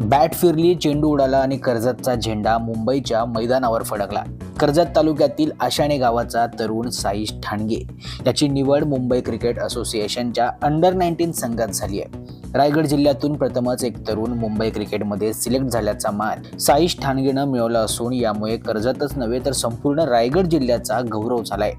Bat फिरली चेंडू उडाला आणि कर्जतचा झेंडा मुंबईच्या मैदानावर फडकला. कर्जत तालुक्यातील आशाणे गावाचा तरुण साईश ठाणगे. याची निवड मुंबई क्रिकेट असोसिएशनच्या अंडर नाईन्टीन संघात झाली आहे. रायगड जिल्ह्यातून प्रथमच एक तरुण मुंबई क्रिकेटमध्ये सिलेक्ट झाल्याचा मान साईश ठाणगेनं मिळवला असून यामुळे कर्जतच नव्हे तर संपूर्ण रायगड जिल्ह्याचा गौरव झालाय.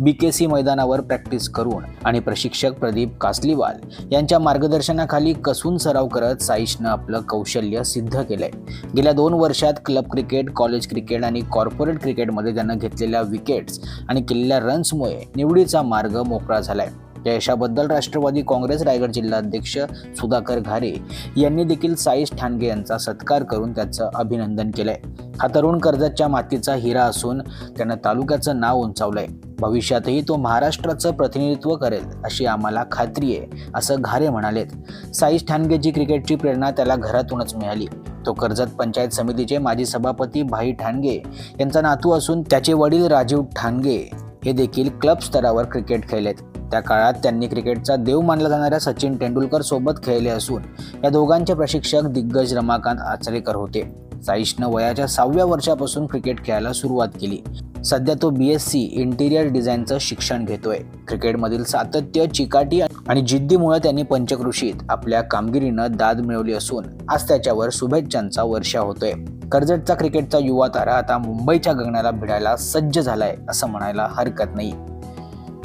बीकेसी मैदानावर प्रॅक्टिस करून आणि प्रशिक्षक प्रदीप कासलीवाल यांच्या मार्गदर्शनाखाली कसून सराव करत साईशनं आपलं कौशल्य सिद्ध केलंय. गेल्या दोन वर्षात क्लब क्रिकेट कॉलेज क्रिकेट आणि कॉर्पोरेट क्रिकेटमध्ये त्यानं घेतलेल्या विकेट्स आणि केलेल्या रन्समुळे निवडीचा मार्ग मोकळा झालाय. या यशाबद्दल राष्ट्रवादी काँग्रेस रायगड जिल्हाध्यक्ष सुधाकर घारे यांनी देखील साईश ठाणगे यांचा सत्कार करून त्याचं अभिनंदन केलंय. हा तरुण कर्जतच्या मातीचा हिरा असून त्यानं तालुक्याचं नाव उंचावलंय. भविष्यातही तो महाराष्ट्राचं प्रतिनिधित्व करेल अशी आम्हाला खात्री आहे असं घारे म्हणालेत. साईश ठाणगेची क्रिकेटची प्रेरणा त्याला घरातूनच मिळाली. तो कर्जत पंचायत समितीचे माजी सभापती भाई ठाणगे यांचा नातू असून त्याचे वडील राजीव ठाणगे हे देखील क्लब स्तरावर क्रिकेट खेळलेत. त्या काळात त्यांनी क्रिकेटचा देव मानला जाणाऱ्या सचिन तेंडुलकर सोबत खेळले असून या दोघांचे प्रशिक्षक दिग्गज रमाकांत आचरेकर होते. साईशनं वयाच्या सहाव्या वर्षापासून क्रिकेट खेळायला सुरुवात केली. सध्या तो बी एस सी इंटिरियर डिझाईनचं शिक्षण घेतोय. क्रिकेटमधील सातत्य चिकाटी आणि जिद्दीमुळे त्यांनी पंचकृषीत आपल्या कामगिरीनं दाद मिळवली असून आज त्याच्यावर शुभेच्छांचा वर्षा होतोय. कर्जतचा क्रिकेटचा युवा तारा आता मुंबईच्या गगनाला भिडायला सज्ज झालाय असं म्हणायला हरकत नाही.